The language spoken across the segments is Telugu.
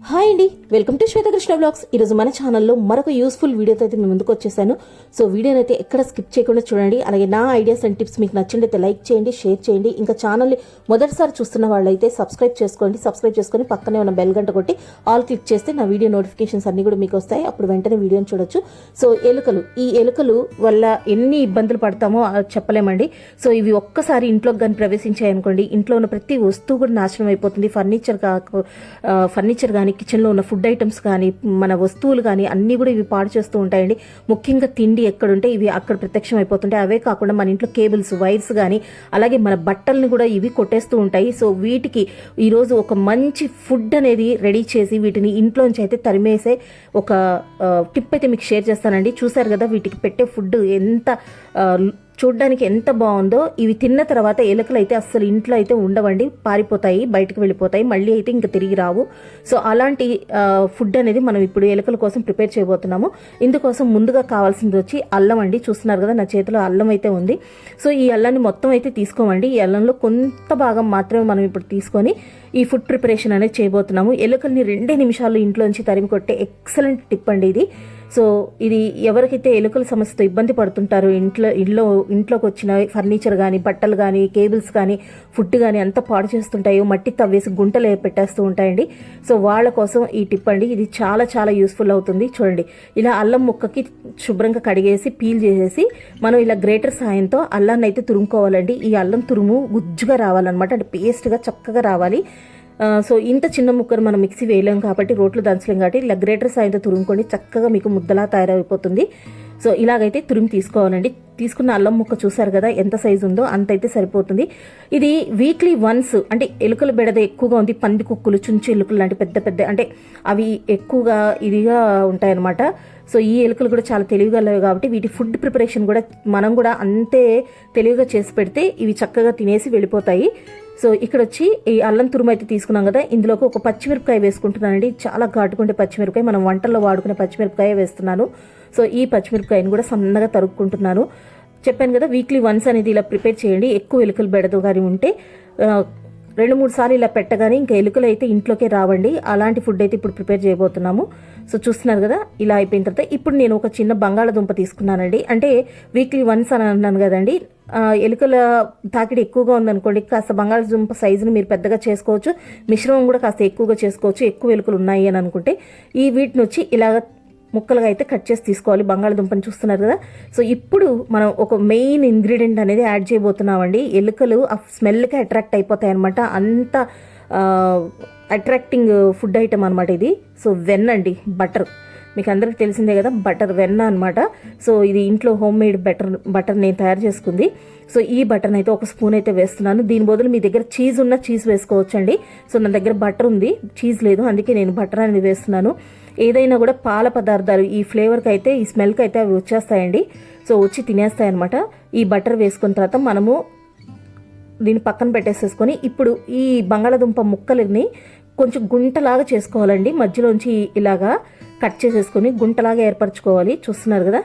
హాయ్ అండి. Welcome to Shwetha Krishna blogs. ఈరోజు మన ఛానల్లో మరొక యూస్ఫుల్ వీడియోతో అయితే మేము ముందుకు వచ్చేసాను. సో వీడియోని అయితే ఎక్కడ స్కిప్ చేయకుండా చూడండి. అలాగే నా ఐడియాస్ అండ్ టిప్స్ మీకు నచ్చినట్లయితే లైక్ చేయండి షేర్ చేయండి. ఇంకా ఛానల్ని మొదటిసారి చూస్తున్న వాళ్ళైతే సబ్స్క్రైబ్ చేసుకోండి సబ్స్క్రైబ్ చేసుకొని పక్కనే ఉన్న బెల్ గంట కొట్టి ఆల్ క్లిక్ చేస్తే నా వీడియో నోటిఫికేషన్స్ అన్ని కూడా మీకు వస్తాయి. అప్పుడు వెంటనే వీడియోని చూడొచ్చు. సో ఎలుకలు ఈ ఎలుకలు వల్ల ఎన్ని ఇబ్బందులు పడతామో చెప్పలేమండి. సో ఇవి ఒక్కసారి ఇంట్లోకి కానీ ప్రవేశించాయి అనుకోండి ఇంట్లో ఉన్న ప్రతి వస్తువు కూడా నాశనం అయిపోతుంది. ఫర్నిచర్ కాకు ఫర్నిచర్ కానీ కిచెన్లో ఉన్న ఫుడ్ ఐటమ్స్ కానీ మన వస్తువులు కానీ అన్నీ కూడా ఇవి పాడు చేస్తూ ఉంటాయండి. ముఖ్యంగా తిండి ఎక్కడుంటే ఇవి అక్కడ ప్రత్యక్షం అయిపోతుంటాయి. అవే కాకుండా మన ఇంట్లో కేబుల్స్ వైర్స్ కానీ అలాగే మన బట్టల్ని కూడా ఇవి కొట్టేస్తూ ఉంటాయి. సో వీటికి ఈరోజు ఒక మంచి ఫుడ్ అనేది రెడీ చేసి వీటిని ఇంట్లోంచి అయితే తరిమేసే ఒక టిప్ అయితే మీకు షేర్ చేస్తానండి. చూసారు కదా వీటికి పెట్టే ఫుడ్ ఎంత చూడ్డానికి ఎంత బాగుందో ఇవి తిన్న తర్వాత ఎలుకలు అయితే అస్సలు ఇంట్లో అయితే ఉండవండి. పారిపోతాయి బయటకు వెళ్ళిపోతాయి మళ్ళీ అయితే ఇంకా తిరిగి రావు. సో అలాంటి ఫుడ్ అనేది మనం ఇప్పుడు ఎలుకల కోసం ప్రిపేర్ చేయబోతున్నాము. ఇందుకోసం ముందుగా కావాల్సింది వచ్చి అల్లం అండి. చూస్తున్నారు కదా నా చేతిలో అల్లం అయితే ఉంది. సో ఈ అల్లాన్ని మొత్తం అయితే తీసుకోమండి. ఈ అల్లంలో కొంత భాగం మాత్రమే మనం ఇప్పుడు తీసుకొని ఈ ఫుడ్ ప్రిపరేషన్ అనేది చేయబోతున్నాము. ఎలుకల్ని రెండే నిమిషాల్లో ఇంట్లోంచి తరిమి కొట్టే ఎక్సలెంట్ టిప్ అండి ఇది. సో ఇది ఎవరికైతే ఎలుకల సమస్యతో ఇబ్బంది పడుతుంటారో ఇంట్లో ఇంట్లో ఇంట్లోకి వచ్చిన ఫర్నిచర్ కానీ బట్టలు కానీ కేబుల్స్ కానీ ఫుడ్ కానీ అంతా పాడు చేస్తుంటాయో మట్టి తవ్వేసి గుంటలు పెట్టేస్తూ ఉంటాయండి. సో వాళ్ళ కోసం ఈ టిప్ అండి. ఇది చాలా చాలా యూస్ఫుల్ అవుతుంది. చూడండి ఇలా అల్లం ముక్కకి శుభ్రంగా కడిగేసి పీల్ చేసేసి మనం ఇలా గ్రేటర్ సాయంతో అల్లాన్ని అయితే తురుముకోవాలండి. ఈ అల్లం తురుము గుజ్జుగా రావాలన్నమాట. అంటే పేస్ట్గా చక్కగా రావాలి. సో ఇంత చిన్న ముక్కను మనం మిక్సీ వేయలేం కాబట్టి రోట్లు దంచలేం కాబట్టి ఇలా గ్రేటర్ సాయంతో తురుముకొని చక్కగా మీకు ముద్దలా తయారైపోతుంది. సో ఇలాగైతే తురిమి తీసుకోవాలండి. తీసుకున్న అల్లం ముక్క చూసారు కదా ఎంత సైజు ఉందో అంత అయితే సరిపోతుంది. ఇది వీక్లీ వన్స్ అంటే ఎలుకల బెడద ఎక్కువగా ఉంది పంది కుక్కులు చుంచి ఎలుకలు లాంటి పెద్ద పెద్ద అంటే అవి ఎక్కువగా ఇదిగా ఉంటాయన్నమాట. సో ఈ ఎలుకలు కూడా చాలా తెలివిగలవి కాబట్టి వీటి ఫుడ్ ప్రిపరేషన్ కూడా మనం కూడా అంతే తెలివిగా చేసి పెడితే ఇవి చక్కగా తినేసి వెళ్ళిపోతాయి. సో ఇక్కడ వచ్చి ఈ అల్లం తురుము అయితే తీసుకున్నాం కదా ఇందులోకి ఒక పచ్చిమిరపకాయ వేసుకుంటున్నానండి. చాలా ఘాటుకుంటే పచ్చిమిరపకాయ మనం వంటల్లో వాడుకునే పచ్చిమిరపకాయ వేస్తున్నాను. సో ఈ పచ్చిమిరపకాయని కూడా సన్నగా తరుక్కుంటున్నాను. చెప్పాను కదా వీక్లీ వన్స్ అనేది ఇలా ప్రిపేర్ చేయండి. ఎక్కువ ఎలుకలు బెడదు కానీ ఉంటే రెండు మూడు సార్లు ఇలా పెట్టగానే ఇంకా ఎలుకలు అయితే ఇంట్లోకే రావండి. అలాంటి ఫుడ్ అయితే ఇప్పుడు ప్రిపేర్ చేయబోతున్నాము. సో చూస్తున్నారు కదా ఇలా అయిపోయిన తర్వాత ఇప్పుడు నేను ఒక చిన్న బంగాళదుంప తీసుకున్నానండి. అంటే వీక్లీ వన్స్ అని అన్నాను కదండి. ఎలుకల తాకిడి ఎక్కువగా ఉందనుకోండి కాస్త బంగాళదుంప సైజుని మీరు పెద్దగా చేసుకోవచ్చు. మిశ్రమం కూడా కాస్త ఎక్కువగా చేసుకోవచ్చు. ఎక్కువ ఎలుకలు ఉన్నాయి అని అనుకుంటే ఈ వీటిని వచ్చి ఇలాగ ముక్కలుగా అయితే కట్ చేసి తీసుకోవాలి. బంగాళదుంపని చూస్తున్నారు కదా. సో ఇప్పుడు మనం ఒక మెయిన్ ఇంగ్రీడియంట్ అనేది యాడ్ చేయబోతున్నామండి. ఎలుకలు ఆ స్మెల్కి అట్రాక్ట్ అయిపోతాయి అనమాట అంత అట్రాక్టింగ్ ఫుడ్ ఐటమ్ అనమాట ఇది. సో వెన్న అండి బటర్. మీకు అందరికీ తెలిసిందే కదా బటర్ వెన్న అనమాట సో ఇది ఇంట్లో హోమ్ మేడ్ బటర్ బటర్ నేను తయారు చేసుకుంది. సో ఈ బటర్ని అయితే ఒక స్పూన్ అయితే వేస్తున్నాను. దీని బదులు మీ దగ్గర చీజ్ ఉన్న చీజ్ వేసుకోవచ్చండి. సో నా దగ్గర బటర్ ఉంది. చీజ్ లేదు అందుకే నేను బటర్ అనేది వేస్తున్నాను. ఏదైనా కూడా పాల పదార్థాలు ఈ ఫ్లేవర్కి అయితే ఈ స్మెల్కి అయితే అవి వచ్చేస్తాయండి. సో వచ్చి తినేస్తాయి అనమాట ఈ బటర్ వేసుకున్న తర్వాత మనము దీన్ని పక్కన పెట్టేసేసుకొని ఇప్పుడు ఈ బంగాళాదుంప ముక్కలని కొంచెం గుంటలాగా చేసుకోవాలండి. మధ్యలోంచి ఇలాగా కట్ చేసేసుకొని గుంటలాగా ఏర్పరచుకోవాలి. చూస్తున్నారు కదా?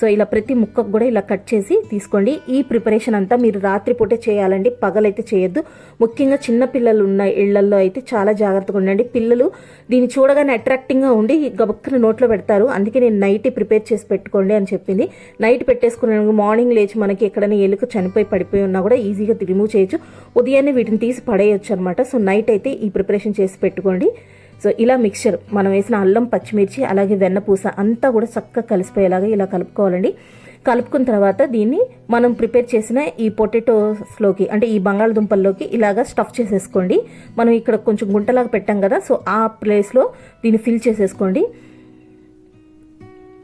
సో ఇలా ప్రతి ముక్కకు కూడా ఇలా కట్ చేసి తీసుకోండి. ఈ ప్రిపరేషన్ అంతా మీరు రాత్రిపూటే చేయాలండి. పగలైతే చేయొద్దు. ముఖ్యంగా చిన్న పిల్లలు ఉన్న ఇళ్ళల్లో అయితే చాలా జాగ్రత్తగా ఉండండి. పిల్లలు దీన్ని చూడగానే అట్రాక్టింగ్గా ఉండి గబక్కన నోట్లో పెడతారు. అందుకే నేను నైట్ ప్రిపేర్ చేసి పెట్టుకోండి అని చెప్పింది. నైట్ పెట్టేసుకున్నాను మార్నింగ్ లేచి మనకి ఎక్కడైనా ఎలుక చనిపోయి పడిపోయి ఉన్నా కూడా ఈజీగా రిమూవ్ చేయొచ్చు. ఉదయాన్నే వీటిని తీసి పడేయచ్చు అనమాట సో నైట్ అయితే ఈ ప్రిపరేషన్ చేసి పెట్టుకోండి. సో ఇలా మిక్చర్ మనం వేసిన అల్లం పచ్చిమిర్చి అలాగే వెన్నపూస అంతా కూడా చక్కగా కలిసిపోయేలాగా ఇలా కలుపుకోవాలండి. కలుపుకున్న తర్వాత దీన్ని మనం ప్రిపేర్ చేసిన ఈ పొటాటోస్లోకి అంటే ఈ బంగాళదుంపల్లోకి ఇలాగా స్టఫ్ చేసేసుకోండి. మనం ఇక్కడ కొంచెం గుంటలాగా పెట్టాం కదా సో ఆ ప్లేస్లో దీన్ని ఫిల్ చేసేసుకోండి.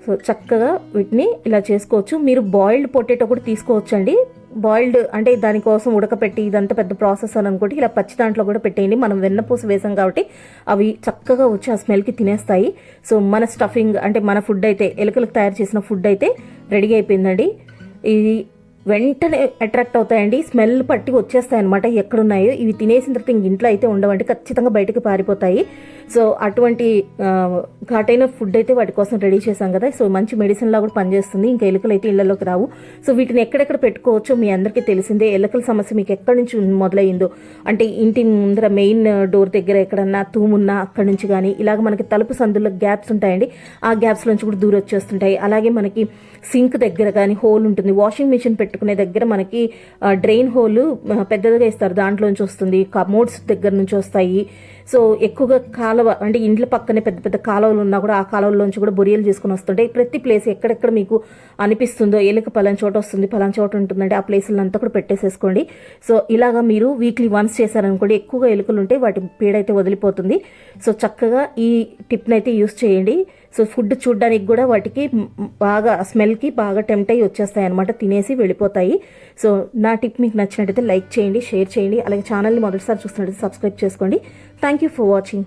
సో చక్కగా వీటిని ఇలా చేసుకోవచ్చు. మీరు బాయిల్డ్ పొటాటో కూడా తీసుకోవచ్చండి. బాయిల్డ్ అంటే దానికోసం ఉడకపెట్టి ఇదంతా పెద్ద ప్రాసెస్ అని అనుకుంటే ఇలా పచ్చి దాంట్లో కూడా పెట్టేయండి. మనం వెన్నపూస వేసాం కాబట్టి అవి చక్కగా వచ్చి ఆ స్మెల్కి తినేస్తాయి. సో మన స్టఫింగ్ అంటే మన ఫుడ్ అయితే ఎలుకలకు తయారు చేసిన ఫుడ్ అయితే రెడీ అయిపోయిందండి. ఇది వెంటనే అట్రాక్ట్ అవుతాయండి. స్మెల్ పట్టి వచ్చేస్తాయి అనమాట ఎక్కడున్నాయో. ఇవి తినేసిన తర్వాత ఇంక ఇంట్లో అయితే ఉండవండి. ఖచ్చితంగా బయటకు పారిపోతాయి. సో అటువంటి ఘాటైన ఫుడ్ అయితే వాటి కోసం రెడీ చేశాం కదా. సో మంచి మెడిసిన్ లా కూడా పనిచేస్తుంది. ఇంకా ఎలుకలు అయితే ఇళ్ళలోకి రావు. సో వీటిని ఎక్కడెక్కడ పెట్టుకోవచ్చో మీ అందరికీ తెలిసిందే. ఎలుకల సమస్య మీకు ఎక్కడి నుంచి మొదలైందో. అంటే ఇంటి ముందర మెయిన్ డోర్ దగ్గర ఎక్కడన్నా తూమున్నా అక్కడి నుంచి కానీ ఇలాగ మనకి తలుపు సందుల్లో గ్యాప్స్ ఉంటాయండి. ఆ గ్యాప్స్ నుంచి కూడా దూరం వచ్చేస్తుంటాయి అలాగే మనకి సింక్ దగ్గర కానీ హోల్ ఉంటుంది. వాషింగ్ మిషన్ పెట్టి పెట్టుకునే దగ్గర మనకి డ్రైన్ హోల్ పెద్దదిగా ఇస్తారు. దాంట్లోంచి వస్తుంది. కమోడ్స్ దగ్గర నుంచి వస్తాయి. సో ఎక్కువగా కాలువ అంటే ఇండ్ల పక్కనే పెద్ద పెద్ద కాలువలు ఉన్నా కూడా ఆ కాలువలోంచి కూడా బొరియలు తీసుకుని వస్తుంటాయి ప్రతి ప్లేస్ ఎక్కడెక్కడ మీకు అనిపిస్తుందో ఎలుక పలానా చోట వస్తుంది పలానా చోట ఉంటుందంటే ఆ ప్లేసులను అంతా కూడా పెట్టేసేసుకోండి. సో ఇలాగా మీరు వీక్లీ వన్స్ చేశారనుకోండి ఎక్కువగా ఎలుకలు ఉంటే వాటి పీడైతే వదిలిపోతుంది. సో చక్కగా ఈ టిప్ని అయితే యూస్ చేయండి. సో ఫుడ్ చూడడానికి కూడా వాటికి బాగా స్మెల్కి బాగా టెంప్ట్ అయ్యి వచ్చేస్తాయి అనమాట తినేసి వెళ్ళిపోతాయి. సో నా టిప్ మీకు నచ్చినట్టయితే లైక్ చేయండి షేర్ చేయండి. అలాగే ఛానల్ని మొదటిసారి చూస్తున్నట్టయితే సబ్స్క్రైబ్ చేసుకోండి. Thank you for watching.